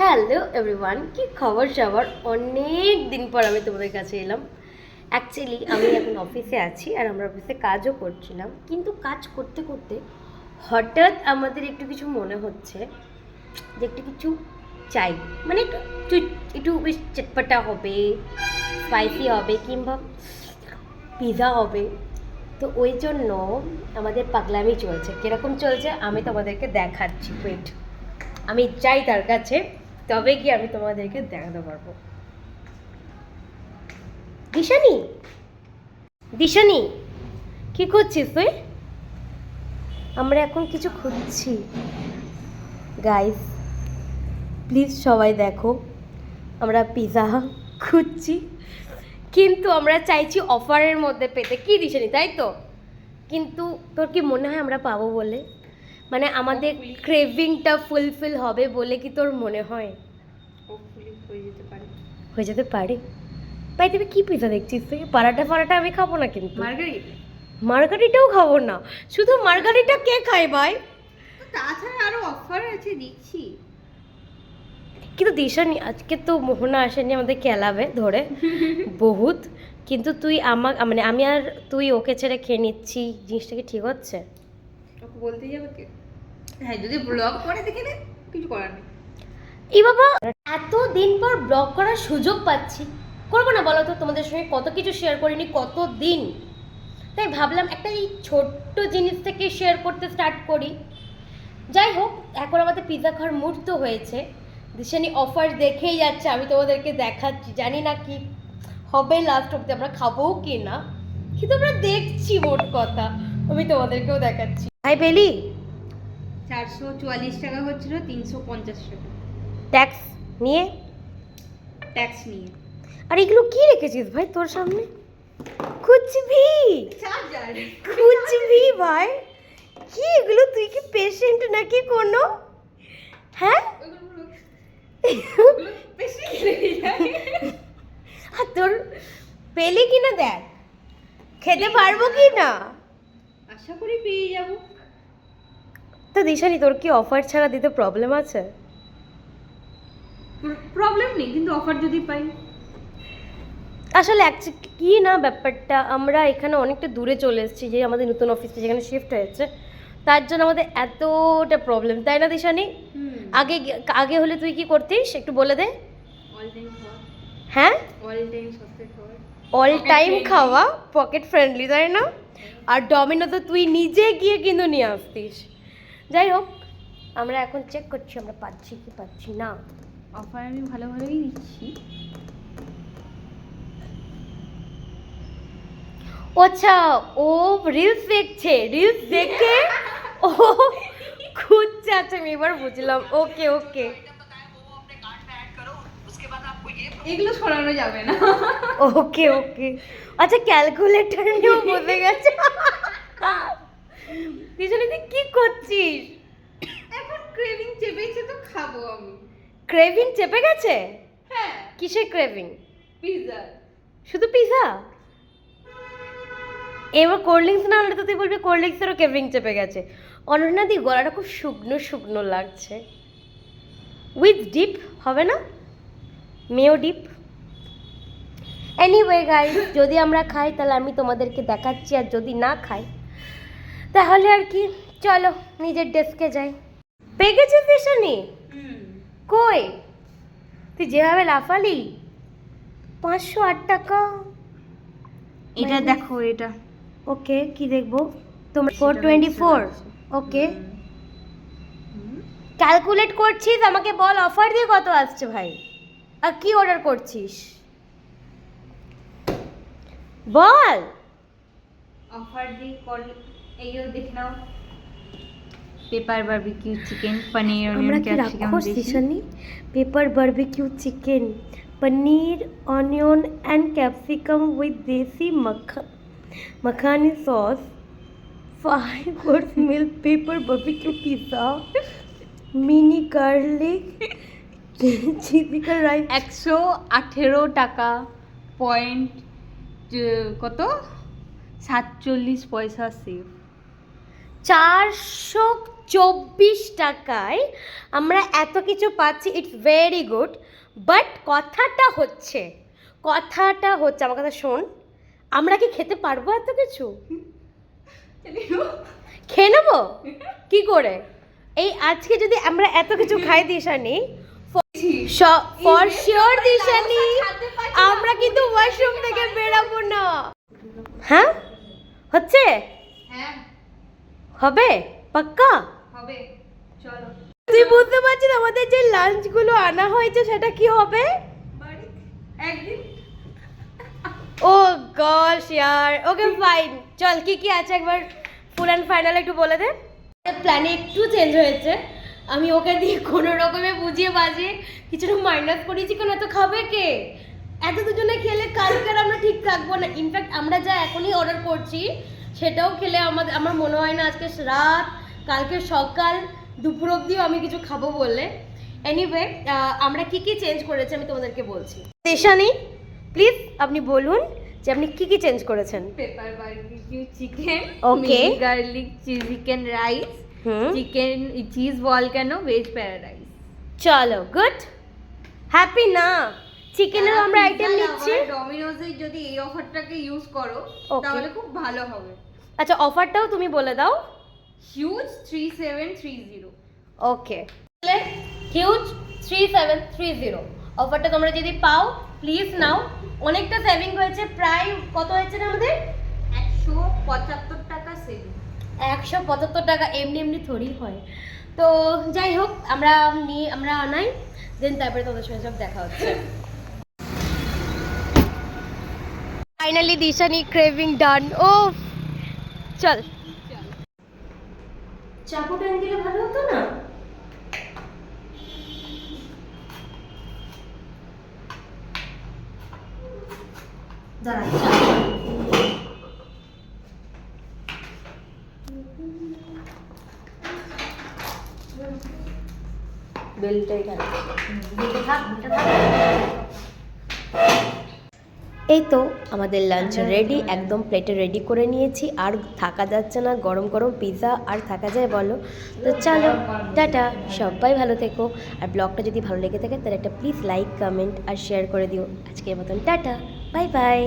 Hello everyone, কি খবর সবার? অনেক দিন পর আমি তোমাদের কাছে এলাম। অ্যাকচুয়ালি আমি এখন অফিসে আছি আর আমরা অফিসে কাজও করছিলাম। কিন্তু কাজ করতে করতে হঠাৎ আমাদের একটু কিছু মনে হচ্ছে যে একটু কিছু চাই। মানে একটু একটু বেশ চটপটা হবে স্পাইসি হবে কিংবা পিৎজা হবে। তো ওই জন্য আমাদের পাগলামি চলছে। কীরকম চলছে আমি তোমাদেরকে দেখাচ্ছি। ওয়েট আমি চাই তার কাছে তবে কি আমি তোমাদেরকে দেখাতে পারব। দিশানি? দিশানি, কি করছিস তুই? আমরা এখন কিছু খুঁজছি। গাইস প্লিজ সবাই দেখো, আমরা পিৎজা খুঁজছি। কিন্তু আমরা চাইছি অফারের মধ্যে পেতে। কি দিশানি, তাই তো? কিন্তু তোর কি মনে হয় আমরা পাবো বলে? মানে আমাদের ক্রেভিংটা ফুলফিল হবে বলে কি তোর মনে হয়? হয়ে যেতে পারে। ভাই তুমি কি পিজা দেখছিস তুই? পারাটা ফারাটা আমি খাব না কিন্তু। মার্গারিট মার্গারিটাও খাব না। শুধু মার্গারিটা কে খায় ভাই? তাছাড়া আরও অফার আছে দিচ্ছি। কিন্তু দিশানি আজকে তো মোহনা আসেনি আমাদের খেলাবে ধরে। বহুত। কিন্তু তুই আমার মানে আমি আর তুই ওকে ছেড়ে খেয়ে নিচ্ছি। জিনিসটা কি ঠিক হচ্ছে? ওকে বলতে যাবে কে? হ্যাঁ যদি ব্লগ করে দেখে নে, কিছু করার নেই। এই বাবা এত দিন পর ব্লগ করার সুযোগ পাচ্ছি। করব না বলো তো? তোমাদের সঙ্গে কত কিছু শেয়ার করিনি কত দিন তাই ভাবলাম একটা এই ছোট্ট জিনিস থেকে শেয়ার করতে স্টার্ট করি। যাই হোক, এখন আমাদের পিৎজা খাওয়ার মুহূর্ত হয়েছে। দিশানি অফার দেখেই যাচ্ছে, আমি তোমাদেরকে দেখাচ্ছি। জানি না কি হবে লাস্ট অব্দি আমরা খাব কি না। কিন্তু আমরা দেখছি মোট কথা। আমি তোমাদেরকেও দেখাচ্ছি। ভাই পেলি চারশো চুয়াল্লিশ টাকা হচ্ছিল তিনশো পঞ্চাশ টাকা। ট্যাক্স নিয়ে? ট্যাক্স নিয়ে। আর এগুলো কি রেখেছিস ভাই তোর সামনে? কুছ ভি চার্জার কুছ ভি ভাই। কি এগুলো? তুই কি পেশেন্ট নাকি কোনো? হ্যাঁ? আর তোর পেলি কি না দেখ? খেতে পারব কি না আশা করি পেয়ে যাব। তো দিশানি তোর কি অফার ছাড়া দিতে প্রবলেম আছে? প্রবলেম নেই কিন্তু অফার যদি পাই। আসলে কি না ব্যাপারটা আমরা এখানে অনেকটা দূরে চলে এসেছি যে আমাদের নতুন অফিসটা যেখানে শিফট হয়েছে। তার জন্য আমাদের এতটা প্রবলেম তাই না দিশানি? আগে আগে হলে তুই কি করতিস? একটু বলে দে। হ্যাঁ? All time. খাওয়া। পকেট ফ্রেন্ডলি তাই না? আর ডমিনো তো তুই নিজে গিয়ে কিন্তু নিয়ে আসতিস। যাই হোক আমরা এখন চেক করছি আমরা পাচ্ছি কি পাচ্ছি না। অফার আমি ভালো ভালোই দিচ্ছি ও আচ্ছা ও রিলস দেখছে রিলস দেখে ও খুঁজছে। আচ্ছা আমি এবার বুঝলাম। ওকে ওকে এগুলো সরানো যাবে না। ওকে ওকে। আচ্ছা ক্যালকুলেটর নিয়েও বসে গেছে। পিছনে তুই কি করছিস? এখন ক্রেভিং চেপেছে তো খাব আমি। ক্রেভিং চেপে গেছে? হ্যাঁ। কিসের ক্রেভিং পিৎজা শুধু পিজা এবার কোল্ড ড্রিঙ্কস না হলে তো তুই বলবি কোল্ড ড্রিঙ্কসেরও ক্রেভিং চেপে গেছে। অনন্যা দি গলাটা খুব শুকনো শুকনো লাগছে। উইথ ডিপ হবে না? মেও ডিপ এনিওয়ে গাইস যদি আমরা খাই তাহলে আমি তোমাদেরকে দেখাচ্ছি আর যদি না খাই তাহলে আর কি? চলো নিজের ডেস্কে যাই। পেয়ে গেছিস দিশানি কই? তুই যেভাবে লাফালি পাঁচশো আট টাকা। এটা দেখো এটা। ওকে কি দেখব? তোমার four twenty four okay calculate করছিস আমাকে বল অফার দিয়ে কত আসছে ভাই? আর কি অর্ডার করছিস? বল। অফার দি কল এইও দেখে নাও। পেপার বারবিকিউ চিকেন পনির আমরা অনিয়ন কি ক্যাপসিকাম রাক্ষস Dishani pepper barbecue chicken paneer onion and capsicum with দেশি মাখা makhani sauce five course meal pepper barbecue pizza mini garlic chicken rice একশো আঠেরো টাকা পয়েন্ট কত? সাতচল্লিশ পয়সা সেভ চারশো চব্বিশ টাকায় আমরা এত কিছু পাচ্ছি ইটস ভেরি গুড বাট কথাটা হচ্ছে কথাটা হচ্ছে আমার কথা শোন আমরা কি খেতে পারব এত কিছু? খেয়ে নেব? কি করে? এই আজকে যদি আমরা এত কিছু খাই দিশানি ফর শিওর দিশানি আমরা কিন্তু ওয়াশরুম থেকে বেরাবো না। হ্যাঁ? হচ্ছে? হ্যাঁ। হবে? পাক্কা? হবে। চলো। তুই বুঝতে পারছিস আমাদের যে লাঞ্চগুলো আনা হয়েছে সেটা কি হবে? ও গশ ইয়ার ওকে ফাইন চল কি কি আছে একবার ফুল অ্যান্ড ফাইনাল একটু বলে দে। প্ল্যানে একটু চেঞ্জ হয়েছে। আমি ওকে দিয়ে কোনো রকমে বুঝিয়ে বাজিয়ে কিছুটা মাইনাস করেছি কেন এত খাবে কে? এত দুজনে খেলে কালকে আমরা ঠিক থাকব না। ইনফ্যাক্ট আমরা যা এখনই অর্ডার করছি সেটাও খেলে আমাদের আমার মনে হয় না আজকে রাত কালকে সকাল দুপুর অবধিও আমি কিছু খাব বললে এনিওয়ে আমরা কি কি চেঞ্জ করেছি আমি তোমাদেরকে বলছি। দেশানি প্লিজ আপনি বলুন যে আপনি কি কি চেঞ্জ করেছেন? Pepper barbecue chicken okay garlic chilli chicken rice chicken cheese volcano veg paradise চলো গুড হ্যাপি না চিকেনের আমরা আইটেম নিচ্ছি। ডমিনোজের যদি এই অফারটাকে ইউজ করো. তাহলে খুব ভালো হবে। আচ্ছা অফারটাও তুমি বলে দাও। Huge three seven three zero okay huge three seven three zero অফারটা তোমরা যদি পাও প্লিজ নাও। অনেকটা সেভিং হয়েছে। প্রায় কত হয়েছে আমাদের? একশো পঁচাত্তর একশো পঁচাত্তর টাকা এমনি এমনি থোড়ি হয়। তো যাই হোক, আমরা নিয়ে, আমরা আনাই দেন তারপরে তোদের সঙ্গে সব দেখা হচ্ছে। ফাইনালি দিশানি ক্রেভিং ডান ও চল। চাকুটা দিলে ভালো হতো না? দাঁড়া বেলটা এখানে। এই তো আমাদের লাঞ্চ রেডি একদম প্লেটে রেডি করে নিয়েছি। আর থাকা যাচ্ছে না গরম গরম পিৎজা আর থাকা যায় বলো। তো চলো টাটা সবাই ভালো থেকো। আর ব্লগটা যদি ভালো লেগে থাকে তাহলে একটা প্লিজ লাইক কমেন্ট আর শেয়ার করে দিও। আজকের মতন টাটা বাই বাই